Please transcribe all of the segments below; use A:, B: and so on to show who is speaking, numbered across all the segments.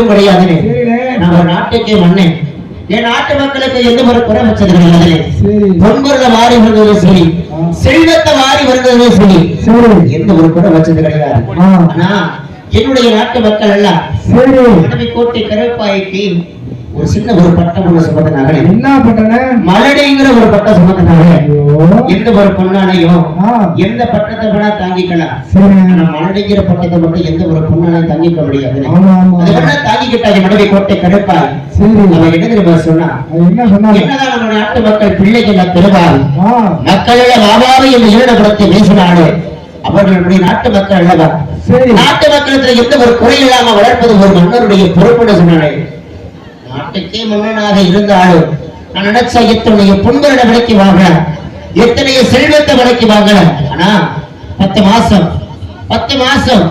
A: எதுவும் கிடையாதுன்னு. நான் ஒரு நாட்டுக்கே மன்னன் என் நாட்டு மக்களுக்கு எந்த ஒரு குறை வச்சது கிடையாது பொன்பொருளை வாரி வருவதும் சரி. செல்வத்தை வாரி வருவதும் சரி. எந்த ஒரு குறை வச்சது கிடையாது. ஆனா என்னுடைய நாட்டு மக்கள் எல்லாம் கோட்டை கருப்பாய்க்கு ஒரு சின்ன ஒரு பட்டம் ஒண்ணு சுமத்தினாங்க
B: என்ன பட்டன?
A: மலடிங்கிற ஒரு பட்டம் சுமத்தினாங்க
B: ஐயோ.
A: எந்த ஒரு பொண்ணாலையும்
B: ஆ.
A: எந்த பட்டத்தை வேணா தாங்கிக்கலாம். ஆனா மலடிங்கிற பட்டத்தை மட்டும் எந்த ஒரு பொண்ணாலையும் தாங்கிக்க முடியாது. அது வேணா தாங்கிக்கிட்டாங்க மனைவி கோட்டை கருப்பாய்
B: சரி.
A: அவன் என்ன தெரியுமா சொன்னா? என்னதான் நம்ம நாட்டு மக்கள் பிள்ளைகள்
B: ஆ.
A: மக்கள் வாவாவை என்று ஈடுபடுத்தி பேசினாடு அவர்கள் நம்முடைய நாட்டு மக்கள் அல்லவா? நாட்டு மக்களுக்கு எந்த ஒரு குறை இல்லாம வளர்ப்பது ஒரு மன்னருடைய பொறுப்புன்னு சொன்னானே நாட்டுக்கே மன்னனாக இருந்தாலும் நான் நினைச்ச எத்தனைய பொன்பரிட விலைக்கு வாங்கலாம். எத்தனைய செல்வத்தை விலைக்கு வாங்கலாம். ஆனா பத்து மாசம் பத்து மாசம்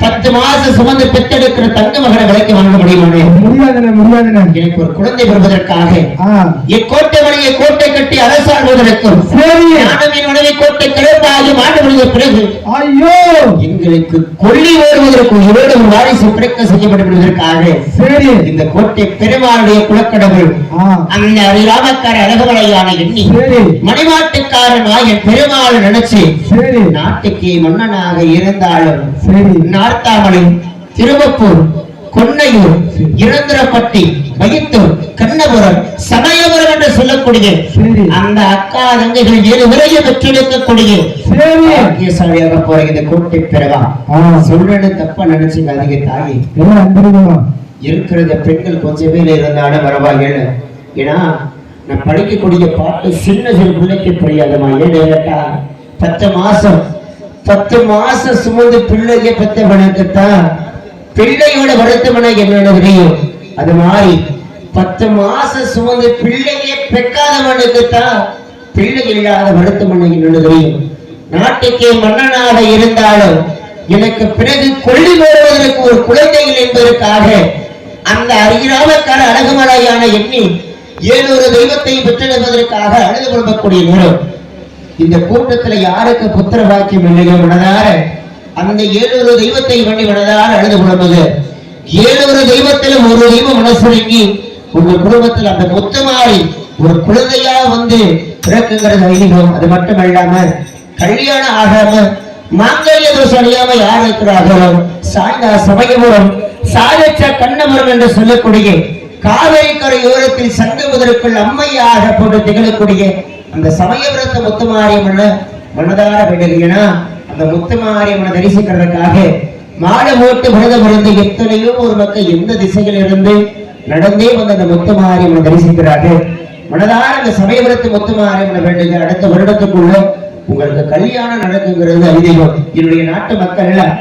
A: பத்து மாசம் சுமந்து பெத்தெடுக்கிற தங்க மகனை விலைக்கு வாங்க முடியுமானே எனக்கு ஒரு குழந்தை பெறுவதற்காக இக்கோட்டை வழியை கோட்டை கட்டி அரசாள்வதற்கும் கோட்டை முடிந்த பிறகு
B: ஐயோ.
A: எங்களுக்கு கொல்லி ஓடுவதற்கு உயிரோடு ஒரு வாரிசு பிறக்க செய்யப்படுவதற்காக
B: சரி.
A: இந்த கோட்டை பெருமாளுடைய குலக்கடவுள் அந்த அரிராமக்கார அழகமலையான எண்ணி
B: சரி.
A: மணிமாட்டுக்காரனா என் பெருமாள் நினைச்சு நாட்டுக்கு மன்னனாக இருந்தாலும்
B: சரி.
A: நார்த்தாமலை திருவப்பூர் கொன்னையூர் இளந்திரப்பட்டி மயித்தூர் கண்ணபுரம் சமயபுரம் என்று சொல்லக்கூடிய அந்த அக்கா தங்கைகள் ஏழு விரைய பெற்றெடுக்கக்கூடிய
B: சரி.
A: பாக்கியசாலியாக போற இந்த கோட்டை பிறகா சொல்றது தப்பா நினைச்சுக்காதீங்க தாயி.
B: எல்லாம் அன்புமா
A: இருக்கிற பெண்கள் கொஞ்சம் பேர் இருந்தாலும் பரவாயில்ல. ஏன்னா நான் படிக்கக்கூடிய பாட்டு சின்ன சிறு பிள்ளைக்கு புரியாதுமா ஏன்னு கேட்டா பத்து மாசம் பத்து மாசம் சுமந்து பிள்ளைய பெத்தவனுக்குத்தான் பிள்ளையோட வருத்தமனை என்னென்ன தெரியும். அது மாதிரி பத்து மாசம் சுமந்து பிள்ளைய பெக்காதவனுக்குத்தான் பிள்ளை இல்லாத வருத்தமனை என்னென்ன தெரியும். நாட்டுக்கே மன்னனாக இருந்தாலும் எனக்கு பிறகு கொள்ளி போடுவதற்கு ஒரு குழந்தைகள் என்பதற்காக அந்த அரிராமக்கார அழகுமலையான எண்ணி ஏழொரு தெய்வத்தை பெற்றெடுப்பதற்காக அழுது கொள்ளக்கூடிய நேரம். இந்த கூட்டத்துல யாருக்கு புத்திர வாக்கியம் இல்லையோ மனதார அந்த ஏழொரு தெய்வத்தை பண்ணி மனதார அழுது கொள்வது ஏழு தெய்வத்திலும் ஒரு தெய்வம் மனசுருங்கி உங்க குடும்பத்தில் அந்த முத்துமாரி ஒரு குழந்தையா வந்து பிறக்குங்கிறது ஐதீகம். அது மட்டும் இல்லாம கல்யாணம் ஆகாம மாங்கல்ய தோஷம் அணியாம யார் இருக்கிறார்களோ சாய்ந்தா சமயபுரம் சாயச்ச கண்ணபுரம் என்று சொல்லக்கூடிய காவேரி கரை ஓரத்தில் சங்கமுதலுக்குள் அம்மையாக போட்டு திகழக்கூடிய அந்த சமயபுரத்து முத்துமாரியம்மனை மனதார வேண்டுகிறேனா அந்த முத்துமாரியம்மனை தரிசிக்கிறதுக்காக மாலை ஓட்டு விரதம் இருந்து எத்தனையோ ஒரு மக்கள் எந்த திசையில் இருந்து நடந்தே வந்து அந்த முத்துமாரியம்மனை தரிசிக்கிறார்கள். மனதார அந்த சமயபுரத்து முத்துமாரியம்மனை வேண்டுங்க அடுத்த வருடத்துக்குள்ள உங்களுக்கு கல்யாணம் நடக்குங்கிறது ஐதீகம் என்னுடைய நாட்டு மக்கள் எல்லாம்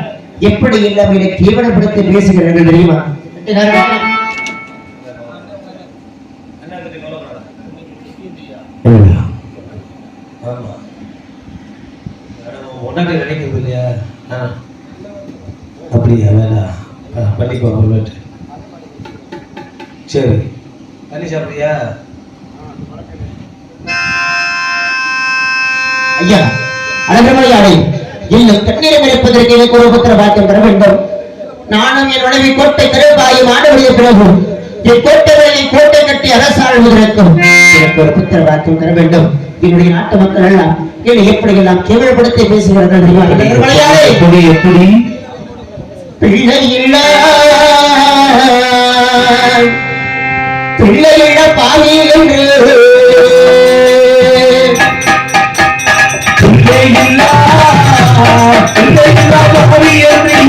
A: எப்படி எல்லாம் இதை கேவலப்படுத்தி பேசுகிறார்கள் தெரியுமா?
C: பண்ணிக்கோ அப்புறமேட்டு சரி. தண்ணி சாப்பிட்றியா?
A: ஐயா அழகமலையாளை இன்னும் தண்ணீரம் இருப்பதற்கு எனக்கு ஒரு புத்திர பாக்கியம் தர வேண்டும். நானும் என் உணவி கோட்டை கருப்பாயும் ஆண்டவருடைய பிறகு என் கோட்டை கோட்டை கட்டி அரசாழ்வதற்கும் எனக்கு ஒரு புத்திர பாக்கியம் தர வேண்டும். என்னுடைய நாட்டு மக்கள் எல்லாம் என்னை எப்படி எல்லாம் கேவலப்படுத்தி பேசுகிறார்கள்
C: எப்படி?
A: பிள்ளை இல்ல பிள்ளையிட இல்ல
C: பிள்ளையில்லா, பிள்ளையில்லா பாவி என்று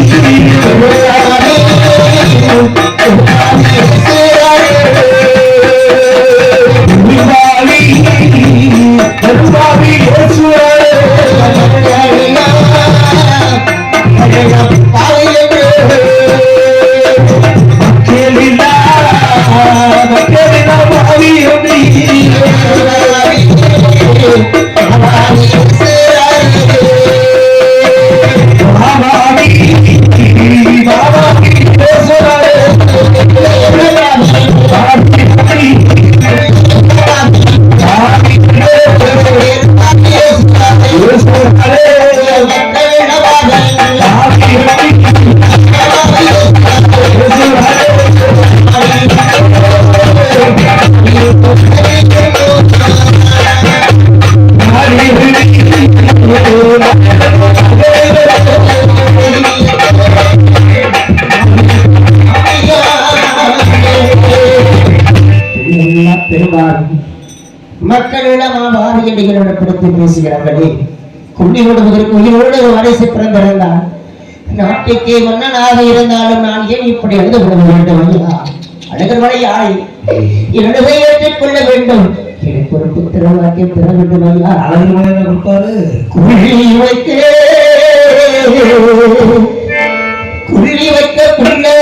A: பேசுகிறார்களே. விடுவதற்கு உயிரோடு வாரிசு பிறந்திருந்தால் நாட்டுக்கே மன்னனாக இருந்தாலும் நான் ஏன் இப்படி எழுத விட வேண்டும் அழகர்மலை ஆய் என்னுடைய ஏற்றுக்கொள்ள வேண்டும். எனக்கு ஒரு புத்திர வாக்கியம் பெற வேண்டும் ஐயா
C: அழகு மலையில கொடுப்பாரு?
A: குள்ளி வைக்க குள்ளி வைக்க பிள்ளை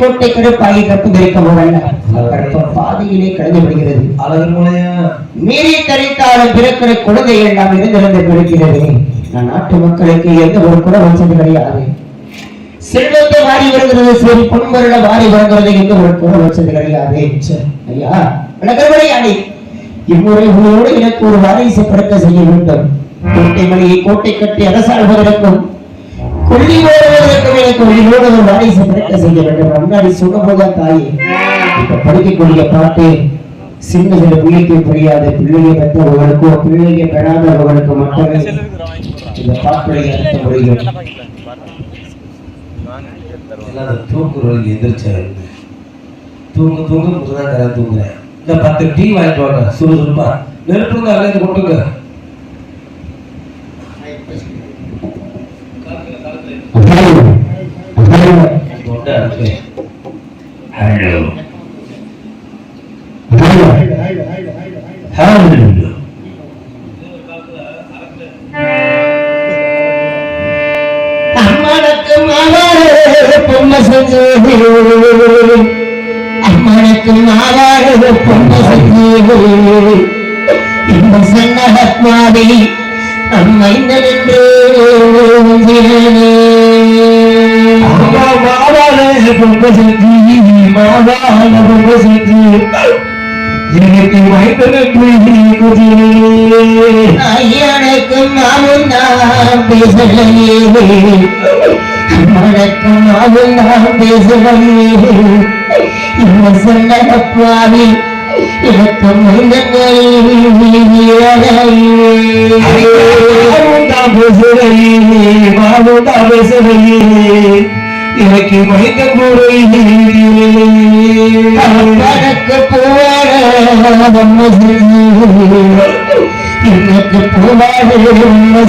A: கோட்டை கருப்பாகி கப்பு தரிக்க போதல்ல கற்பம் பாதையிலே கடந்து விடுகிறது மீறி தரித்தாலும் பிறக்கிற குழந்தை எல்லாம் இருந்திருந்து நான் நாட்டு மக்களுக்கு எந்த ஒரு குறை வச்சது கிடையாது. செல்வத்தை வாரி வருகிறது சரி வாரி வருகிறது எந்த ஒரு குறை வச்சது கிடையாது. ஐயா விளக்கவிடையாடி இம்முறை உங்களோடு எனக்கு ஒரு வாரிசு பிறக்க செய்ய வேண்டும். கோட்டை மணியை கோட்டை கட்டி அரசாழ்வதற்கும் கொள்ளி ஓடுவதற்கும் எனக்கு உயிரோடு ஒரு வாரிசு பிறக்க செய்ய வேண்டும். முன்னாடி சொன்னபோதுதான் தாயே இப்ப படிக்கக்கூடிய பாட்டு சின்ன சில பிள்ளைக்கு புரியாது. பிள்ளையை பெற்றவர்களுக்கோ பிள்ளையை பெறாதவர்களுக்கு மட்டுமே இந்த பாட்டுடைய அர்த்தம் புரியும்
C: எல்லாம் தூக்குறவங்க எந்திரிச்சாரு. தூங்கு தூங்கு முருகன் கரை தூங்குறேன். இந்த பத்து டீ வாங்கிட்டு வாங்க. சுறுசுறுப்பா நெருப்புங்க அங்கே கொட்டுங்க.
A: பொம்மை செஞ்சு
C: மாவாள பொம்மை செஞ்சு எனக்கு மைந்தனுக்கு குதிரை
A: ஐயனுக்கு மாவும் நான் பேசலையே. அம்மனுக்கு மாவும் நான் பேசலையே இந்த எனக்கு
C: எனக்கு கூரை
A: எனக்கு போவாட எனக்கு போவாட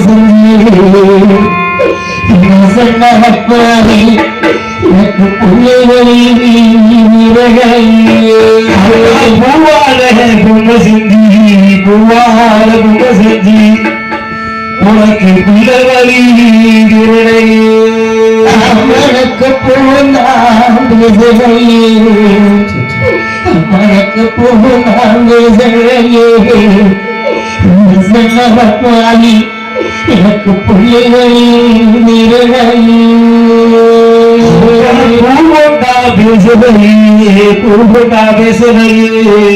A: செஞ்சு சொன்னப்பாவை எனக்கு பிள்ளைகளை
C: பூவால பொம்மை செஞ்சு பூவால பொம்மை செஞ்சு உனக்கு பிள்ளை வழி
A: அம்மனுக்கு பூந்தான் பேசுகையே அம்மனுக்கு பூந்தான் பேசுகையே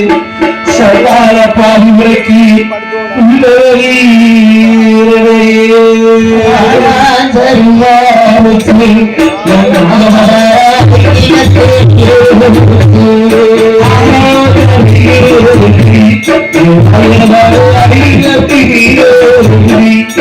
A: சொன்னப்பாவி எனக்கு பிள்ளைகளில் நிரழையே
C: பூவோட்டா பேசுகையே பூவோட்டா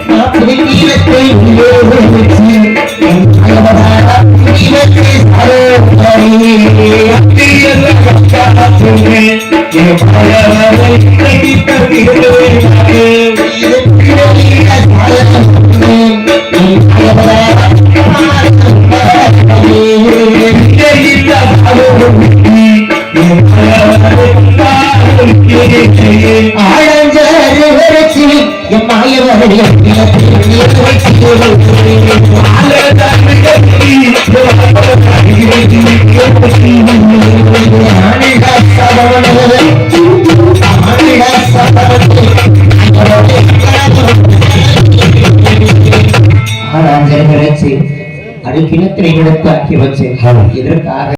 C: Yeah. பாவிக்கு உள்ளவரே
A: அது கிணத்திரை வச்சு இதற்காக